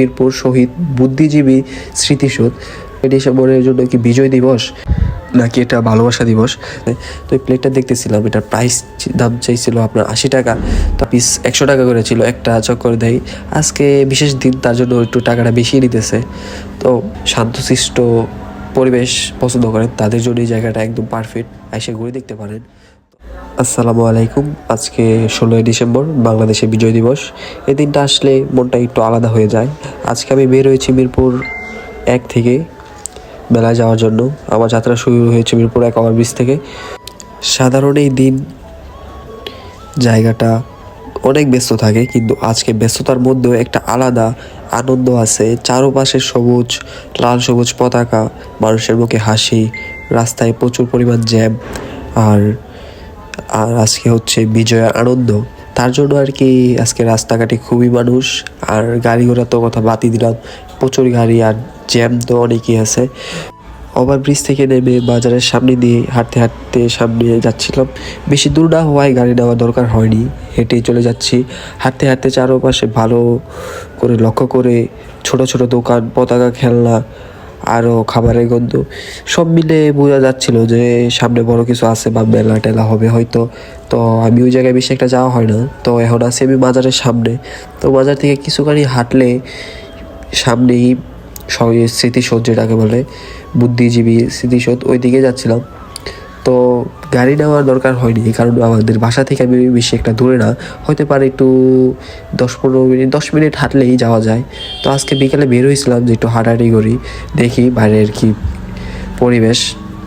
মিরপুর শহীদ বুদ্ধিজীবী স্মৃতিসৌধ। ডিসেম্বরের জন্য কি বিজয় দিবস? নাকি এটা ভালোবাসা দিবস? তো এই প্লেটটা দেখতেছিলাম, এটার প্রাইস দাম চাইছিল আপনার আশি টাকা। তো পিস একশো টাকা করে ছিল, একটা চক্কর দেয়। আজকে বিশেষ দিন, তার জন্য একটু টাকাটা বেশি নিতেছে তো শান্তশিষ্ট পরিবেশ পছন্দ করেন, তাদের জন্য এই জায়গাটা একদম পারফেক্ট এসে ঘুরে দেখতে পারেন। আসসালামু আলাইকুম। আজকে ষোলোই ডিসেম্বর, বাংলাদেশে বিজয় দিবস। এই দিনটা আসলে মনটা একটু আলাদা হয়ে যায়। আজকে আমি বের হয়েছি মিরপুর এক থেকে মেলায় যাওয়ার জন্য। আমার যাত্রা শুরু হয়েছে মিরপুর এক ওভারব্রিজ থেকে। সাধারণ এই দিন জায়গাটা অনেক ব্যস্ত থাকে, কিন্তু আজকে ব্যস্ততার মধ্যেও একটা আলাদা আনন্দ আছে। চারপাশে সবুজ, লাল সবুজ পতাকা, মানুষের মুখে হাসি, রাস্তায় প্রচুর পরিমাণ জ্যাম, আর আর আজকে হচ্ছে বিজয়া আনন্দ। তার জন্য আর কি আজকে রাস্তাঘাটে খুবই মানুষ। আর গাড়ি ঘোড়া তো কথা বাতি দিলাম। প্রচুর গাড়ি আর জ্যাম তো অনেকই আছে। ওভারব্রিজ থেকে নেমে বাজারের সামনে দিয়ে হাঁটতে হাঁটতে সামনে যাচ্ছিলাম। বেশি দূর না হওয়ায় গাড়ি নেওয়া দরকার হয়নি। হেঁটেই চলে যাচ্ছি। হাঁটতে হাঁটতে চারপাশে ভালো করে লক্ষ্য করে ছোট ছোট দোকান, পতাকা খেলনা আরও খাবারের গন্ধ। সব মিলে বোঝা যাচ্ছিল যে সামনে বড় কিছু আছে বা মেলা টেলা হবে হয়তো। তো আমি ওই জায়গায় বেশি একটা যাওয়া হয় না। তো এখন আছি আমি বাজারের সামনে। তো বাজার থেকে কিছু গাড়ি হাঁটলে সামনেই স্মৃতিসৌধ যেটাকে বলে, বুদ্ধিজীবী স্মৃতিসৌধ ওই দিকে যাচ্ছিলাম। গাড়ি নেওয়ার দরকার হয়নি কারণ আমাদের বাসা থেকে আমি বেশি একটা দূরে না। হতে পারে একটু দশ পনেরো মিনিট, দশ মিনিট হাঁটলেই যাওয়া যায়। তো আজকে বিকেলে বের হয়েছিলাম যে একটু হাঁটাহাঁটি করি, দেখি বাইরের কি পরিবেশ।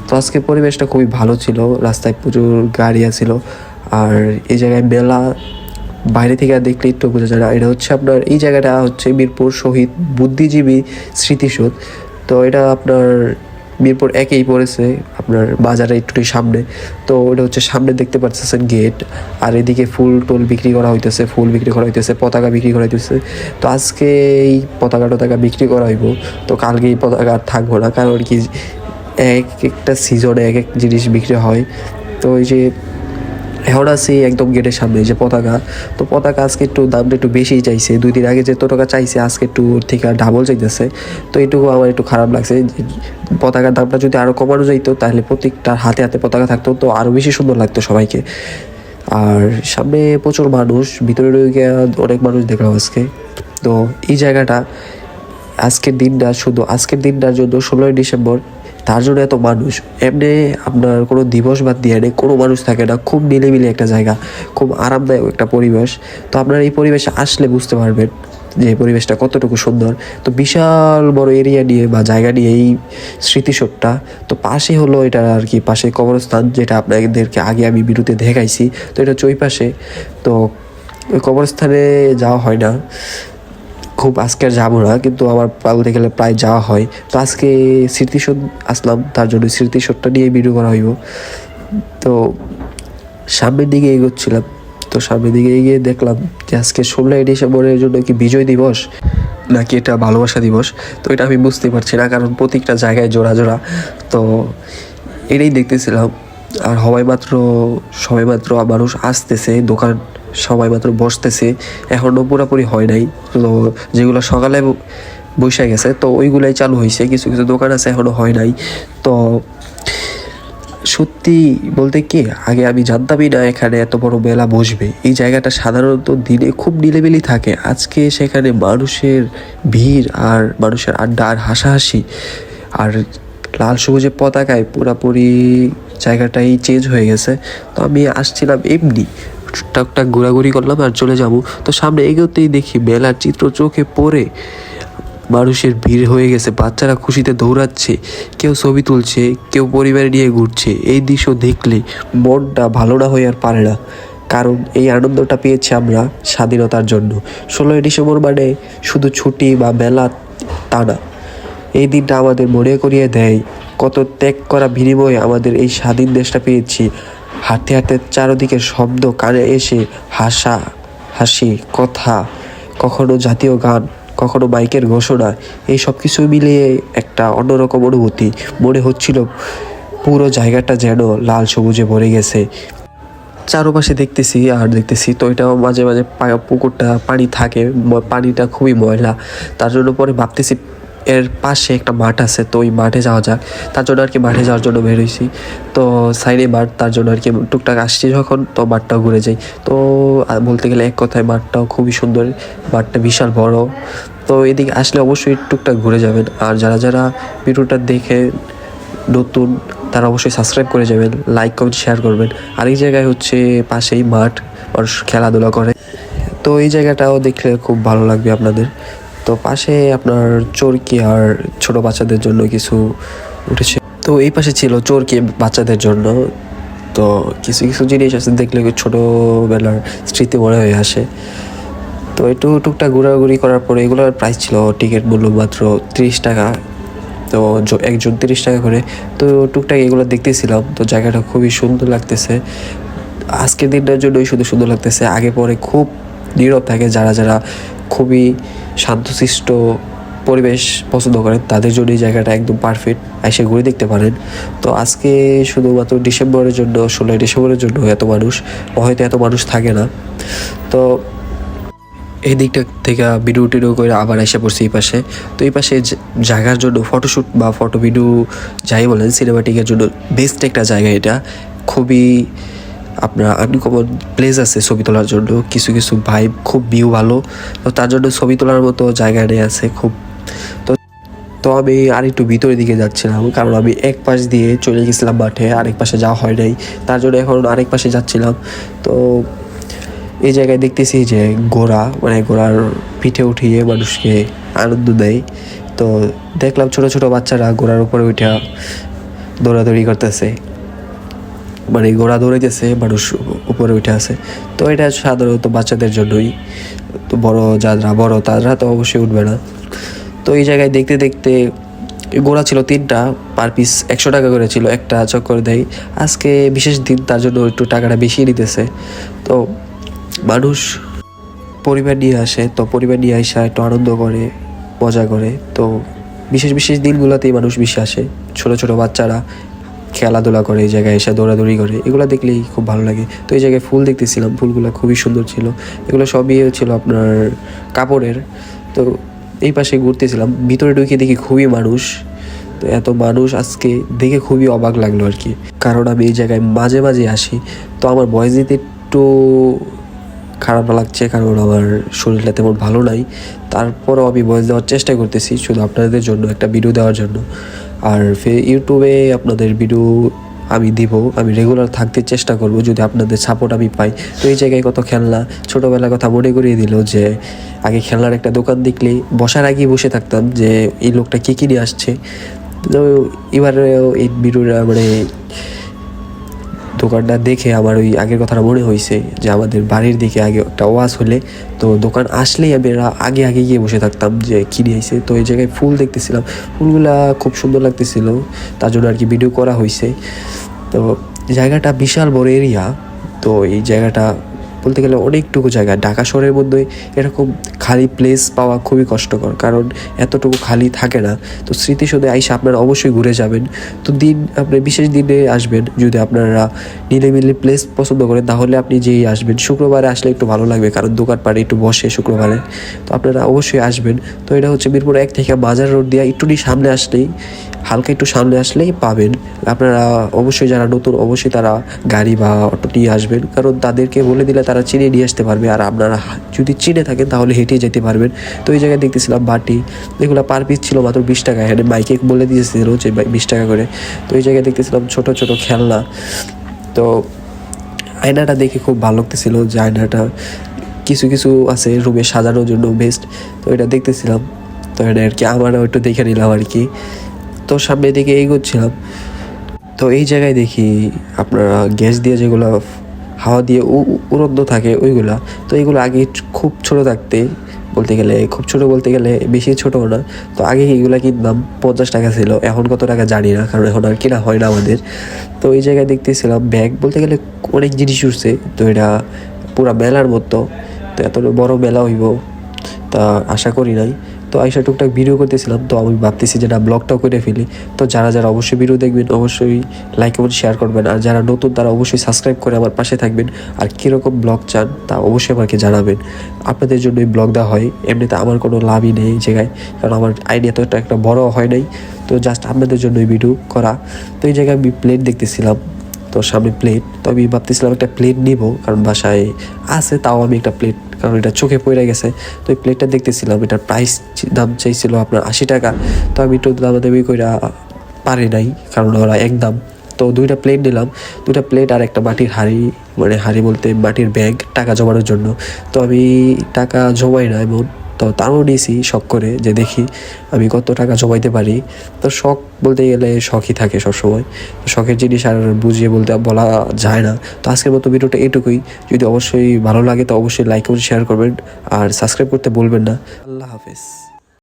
তো আজকে পরিবেশটা খুবই ভালো ছিল, রাস্তায় প্রচুর গাড়ি আছিল। আর এই জায়গায় মেলা, বাইরে থেকে দেখলে একটু বোঝা যায় না। এটা হচ্ছে আপনার, এই জায়গাটা হচ্ছে মিরপুর শহীদ বুদ্ধিজীবী স্মৃতিসৌধ। তো এটা আপনার মিরপুর একেই পড়েছে, আপনার বাজারে একটু সামনে। তো ওটা হচ্ছে সামনে দেখতে পাচ্ছেন গেট আর এদিকে ফুল টুল বিক্রি করা হইতেছে, ফুল বিক্রি করা হইতেছে, পতাকা বিক্রি করা হইতেছে। তো আজকে এই পতাকা টতাকা বিক্রি করা হইব, তো কালকে এই পতাকা আর থাকব না, কারণ কি, এক একটা সিজনে এক এক জিনিস বিক্রি হয়। তো ওই যে আছি একদম গেটের সামনে যে পতাকা। তো পতাকা আজকে একটু দামটা একটু বেশি চাইছে। দুই দিন আগে যে টাকা চাইছে, আজকে একটু থেকে ডাবল চাইতেছে। তো এটুকু আমার একটু খারাপ লাগছে পতাকার দামটা যদি আরও কমানো যাইতো, তাহলে প্রত্যেকটার হাতে হাতে পতাকা থাকতো, তো আরও বেশি সুন্দর লাগতো সবাইকে। আর সামনে প্রচুর মানুষ, ভিতরে ঢুকে অনেক মানুষ দেখলাম আজকে। তো এই জায়গাটা আজকের দিনটা শুধু আজকের দিনটার জন্য ষোলোই ডিসেম্বর তার জন্য এত মানুষ। এমনি আপনার কোনো দিবস বাদ দিয়ে নেই কোনো মানুষ থাকে না, খুব নিলিবিলি একটা জায়গা, খুব আরামদায়ক একটা পরিবেশ। তো আপনার এই পরিবেশে আসলে বুঝতে পারবেন যে পরিবেশটা কতটুকু সুন্দর। তো বিশাল বড় এরিয়া নিয়ে বা জায়গা নিয়ে এই স্মৃতিসৌধটা, তো পাশে হলো এটা আর কি, পাশে কবরস্থান যেটা আপনাদেরকে আগে আমি বিরুতে দেখাইছি। তো এটা হচ্ছে ওই পাশে। তো ওই কবরস্থানে যাওয়া হয় না। খুব আজকে যাব না কিন্তু আমার বলতে গেলে প্রায় যাওয়া হয়। তো আজকে স্মৃতিসৌধ আসলাম, তার জন্য স্মৃতিসৌধটা নিয়ে ভিডিও করা হইব। তো সামনের দিকে এগোচ্ছিলাম, তো সামনের দিকে এগিয়ে দেখলাম যে আজকে ষোলোই ডিসেম্বরের জন্য কি বিজয় দিবস, নাকি এটা ভালোবাসা দিবস? তো এটা আমি বুঝতে পারছি না, কারণ প্রত্যেকটা জায়গায় জোড়া জোড়া। তো এটাই দেখতেছিলাম, আর হওয়ায় মাত্র সবাই মাত্র মানুষ আসতেছে দোকান সবাই মাত্র বসতেছে। এখনও পুরোপুরি হয় নাই। তো যেগুলো সকালে বসে গেছে, তো ওইগুলাই চালু হয়েছে। কিছু কিছু দোকান আছে এখনও হয় নাই। তো সত্যি বলতে কি, আগে আমি জানতামই না এখানে এত বড় মেলা বসবে। এই জায়গাটা সাধারণত দিনে খুব নিলেবেলি থাকে। আজকে সেখানে মানুষের ভিড় আর মানুষের আড্ডা আর হাসাহাসি আর লাল সবুজের পতাকায় পুরাপুরি জায়গাটাই চেঞ্জ হয়ে গেছে। তো আমি আসছিলাম এমনি। টুকটাক ঘোরাঘুরি করলাম আর চলে যাব। তো সামনে এগোতেই দেখি মেলার চিত্র চোখে পড়ে মানুষের ভিড় হয়ে গেছে, বাচ্চারা খুশিতে দৌড়াচ্ছে, কেউ ছবি তুলছে, কেউ পরিবার নিয়ে ঘুরছে। এই দৃশ্য দেখলে মনটা ভালো না হয়ে আর পারে না। কারণ এই আনন্দটা পেয়েছি আমরা স্বাধীনতার জন্য। ষোলোই ডিসেম্বর মানে শুধু ছুটি বা মেলা তা না। এই দিনটা আমাদের মনে করিয়ে দেয় কত ত্যাগ করা বিনিময়ে আমাদের এই স্বাধীন দেশটা পেয়েছি। হাঁটতে হাঁটতে চারদিকে শব্দ, কানে এসে হাসা, হাসি, কথা, কখনো জাতীয় গান, কখনো বাইকের ঘোষণা, এই সব কিছু মিলিয়ে একটা অন্যরকম অনুভূতি। মনে হচ্ছিল পুরো জায়গাটা যেন লাল সবুজে ভরে গেছে। চারপাশে দেখতেছি আর দেখতেছি তো এটাও মাঝে মাঝে পুকুরটা, পানি থাকে পানিটা খুবই ময়লা। তার জন্য পরে ভাবতেছি এর পাশে একটা মাঠ আছে, তো ওই মাঠে যাওয়া যাক তার জন্য আর কি মাঠে যাওয়ার জন্য বের হয়েছি। তো সাইডে মাঠ, তার জন্য আর কি টুকটাক আসছি যখন, তো মাঠটাও ঘুরে যাই। তো বলতে গেলে এক কথায় মাঠটাও খুবই সুন্দর, মাঠটা বিশাল বড়। তো এদিকে আসলে অবশ্যই টুকটাক ঘুরে যাবেন। আর যারা যারা ভিডিওটা দেখে নতুন, তারা অবশ্যই সাবস্ক্রাইব করে যাবেন লাইক কমেন্ট শেয়ার করবেন। আর এই জায়গায় হচ্ছে পাশেই মাঠ, মানুষ খেলাধুলা করে। তো এই জায়গাটাও দেখলে খুব ভালো লাগবে আপনাদের। তো পাশে আপনার চরকি আর ছোট বাচ্চাদের জন্য কিছু উঠেছে? তো এই পাশে ছিল চরকি বাচ্চাদের জন্য। তো কিছু কিছু জিনিস আছে, দেখলে ছোটোবেলার স্মৃতি মনে হয়ে আসে। তো একটু টুকটাক ঘোরাঘুরি করার পরে এগুলোর প্রাইস ছিল টিকিট মূল্য মাত্র তিরিশ টাকা। তো একজন তিরিশ টাকা করে। তো টুকটাক এগুলো দেখতেছিলাম, তো জায়গাটা খুবই সুন্দর লাগতেছে। আজকের দিনটার জন্যই শুধু সুন্দর লাগতেছে, আগে পরে খুব নীরব থাকে, যারা যারা খুবই শান্তশিষ্ট পরিবেশ পছন্দ করেন, তাদের জন্য এই জায়গাটা একদম পারফেক্ট এসে ঘুরে দেখতে পারেন। তো আজকে শুধুমাত্র ডিসেম্বরের জন্য, ষোলোই ডিসেম্বরের জন্য এত মানুষ হয়তো এত মানুষ থাকে না। তো এই দিকটা থেকে ভিডিও টিডিও করে আবার এসে পড়ছি এই পাশে। তো এই পাশে জায়গার জন্য ফটোশ্যুট বা ফটো ভিডিও যাই বলেন সিনেমাটিকের জন্য বেস্ট একটা জায়গা এটা। খুবই আপনার আনকমন প্লেস আছে ছবি তোলার জন্য। কিছু কিছু ভাইব খুব ভিউ ভালো। তো তার জন্য ছবি তোলার মতো জায়গা নিয়ে আছে খুব। তো তো আমি আর একটু ভিতরের দিকে যাচ্ছিলাম, কারণ আমি এক পাশ দিয়ে চলে গেছিলাম মাঠে আরেক পাশে যাওয়া হয় নাই। তার জন্য এখন আরেক পাশে যাচ্ছিলাম। তো এই জায়গায় দেখতেছি যে ঘোড়া মানে ঘোড়ার পিঠে উঠিয়ে মানুষকে আনন্দ দেয়। তো দেখলাম ছোট ছোট বাচ্চারা ঘোড়ার উপরে উঠে দৌড়াদৌড়ি করতেছে। মানে ঘোড়া দৌড়াইতেছে, মানুষ উপরে উঠে আছে। তো এটা সাধারণত বাচ্চাদের জন্যই। তো বড় যারা, বড় তারা তো অবশ্যই উঠবে না। তো এই জায়গায় দেখতে দেখতে ঘোড়া ছিল তিনটা পার পিস একশো টাকা করে ছিল, একটা চক্কর দেয়। আজকে বিশেষ দিন, তার জন্য একটু টাকাটা বেশি নিতেছে। তো মানুষ পরিবার নিয়ে আসে, তো পরিবার নিয়ে আসা একটু আনন্দ করে, মজা করে। তো বিশেষ বিশেষ দিনগুলোতেই মানুষ বেশি আসে। ছোট ছোট বাচ্চারা খেলাধুলা করে, এই জায়গায় এসে দৌড়াদৌড়ি করে, এগুলো দেখলেই খুব ভালো লাগে। তো এই জায়গায় ফুল দেখতেছিলাম, ফুলগুলো খুবই সুন্দর ছিল। এগুলো সবই ছিল আপনার কাপড়ের। তো এই পাশে ঘুরতেছিলাম, ভিতরে ঢুকে দেখি খুবই মানুষ। তো এত মানুষ আজকে দেখে খুবই অবাক লাগল আর কি কারণ আমি এই জায়গায় মাঝে মাঝে আসি, তো আমার ভয়েস দিতে একটু খারাপ লাগছে, কারণ আমার শরীরটা তেমন ভালো নাই। তারপরও আমি ভয়েস দেওয়ার চেষ্টা করতেছি, শুধু আপনাদের জন্য, একটা ভিডিও দেওয়ার জন্য। আর ফে- ইউটিউবে আপনাদের ভিডিও আমি দিব, আমি রেগুলার থাকতে চেষ্টা করব যদি আপনাদের সাপোর্ট আমি পাই। তো এই জায়গায় কত খেলনা, ছোটোবেলার কথা মনে করিয়ে দিল যে আগে খেলনার একটা দোকান দেখলে বসার আগেই বসে থাকতাম যে এই লোকটা কী কিনে আসছে। তো এবারে এই ভিডিওটা মানে দোকানটা দেখে আমার ওই আগের কথাটা মনে হয়েছে যে আমাদের বাড়ির দিকে আগে একটা ওয়াজ হলে তো দোকান আসলেই আমি আগে আগে গিয়ে বসে থাকতাম যে কিনে আইসে তো এই জায়গায় ফুল দেখতেছিলাম। ফুলগুলা খুব সুন্দর লাগতেছিল। তার জন্য আর কি ভিডিও করা হয়েছে। তো জায়গাটা বিশাল বড় এরিয়া তো এই জায়গাটা বলতে গেলে অনেকটুকু জায়গা। ঢাকা শহরের মধ্যে এরকম খালি প্লেস পাওয়া খুবই কষ্টকর। কারণ এতটুকু খালি থাকে না। তো স্মৃতিসৌধে আইসে আপনারা অবশ্যই ঘুরে যাবেন। তো দিন, আপনি বিশেষ দিনে আসবেন যদি আপনারা নিরিবিলি প্লেস পছন্দ করেন, তাহলে আপনি যেই আসবেন। শুক্রবারে আসলে একটু ভালো লাগবে, কারণ দোকানপাটে একটু বসে শুক্রবারে। তো আপনারা অবশ্যই আসবেন। তো এটা হচ্ছে মিরপুর এক থেকে বাজার রোড দিয়ে একটুটি সামনে আসলেই, হালকা একটু সামনে আসলেই পাবেন। আপনারা অবশ্যই যারা নতুন, অবশ্যই তারা গাড়ি বা অটো নিয়ে আসবেন। কারণ তাদেরকে বলে দিলে তারা চিনে নিয়ে আসতে পারবে। আর আপনারা যদি চিনে থাকেন, তাহলে হেঁটে যেতে পারবেন। তো এই জায়গায় দেখতেছিলাম বাটি। এগুলো পার পিস ছিল মাত্র বিশ টাকা। এখানে বাইকে বলে দিয়েছিল যে বিশ টাকা করে। তো এই জায়গায় দেখতেছিলাম ছোট ছোট খেলনা। তো আয়নাটা দেখে খুব ভালো লাগতেছিল যে আয়নাটা কিছু কিছু আছে রুমে সাজানোর জন্য বেস্ট তো এটা দেখতেছিলাম। তো এটা আর কি আমারও একটু দেখে নিলাম আর কি। তো সামনের দিকে এগোচ্ছিলাম। তো এই জায়গায় দেখি আপনারা গ্যাস দিয়ে যেগুলো হাওয়া দিয়ে উ- উ- উড়ন্ত থাকে ওইগুলা। তো এইগুলো আগে খুব ছোট থাকতে বলতে গেলে, খুব ছোট বলতে গেলে বেশি ছোট না। তো আগে এগুলা কিনতাম পঞ্চাশ টাকা ছিল, এখন কত টাকা জানি না, কারণ এখন আর কেনা হয় না আমাদের। তো এই জায়গায় দেখতেছিলাম ব্যাগ, বলতে গেলে অনেক জিনিস উঠছে। তো এটা পুরা মেলার মতো। তো এত বড় মেলা হইব, তা আশা করি নাই। তো আইসা টুকটাক ভিডিও করতেছিলাম, তো আমি ভাবতেছি যে না ব্লগটাও করে ফেলি। তো যারা যারা অবশ্যই ভিডিও দেখবেন, অবশ্যই লাইক এবং শেয়ার করবেন। আর যারা নতুন, তারা অবশ্যই সাবস্ক্রাইব করে আমার পাশে থাকবেন। আর কীরকম ব্লগ চান, তা অবশ্যই আমাকে জানাবেন। আপনাদের জন্য এই ব্লগ দেওয়া হয়। এমনিতে আমার কোনো লাভই নেই এই জায়গায়, কারণ আমার আইডিয়া তো একটা একটা বড় হয় নাই। তো জাস্ট আপনাদের জন্য এই ভিডিও করা। তো এই জায়গায় আমি প্লেট দেখতেছিলাম। তো সামনে প্লেট তো আমি ভাবতেছিলাম একটা প্লেট নিব, কারণ বাসায় আছে, তাও আমি একটা প্লেট কারণ এটা চোখে পড়ে গেছে। তো এই প্লেটটা দেখতেছিলাম, এটার প্রাইস দাম চাইছিল আপনার আশি টাকা। তো আমি একটু দামাদামি করে পারি নাই, কারণ ওরা একদম তো দুইটা প্লেট নিলাম, দুইটা প্লেট আর একটা মাটির হাঁড়ি মানে হাঁড়ি বলতে মাটির ব্যাগ টাকা জমানোর জন্য। তো আমি টাকা জমাই না এমন। তো তারও নিয়েছি শখ করে যে দেখি আমি কত টাকা জমাইতে পারি। তো শখ বলতে গেলে শখই থাকে সবসময়। তো শখের জিনিস আর বুঝিয়ে বলতে বলা যায় না। তো আজকের মতো ভিডিওটা এটুকুই। যদি অবশ্যই ভালো লাগে তো অবশ্যই লাইক করে শেয়ার করবেন। আর সাবস্ক্রাইব করতে বলবেন না। আল্লাহ হাফেজ।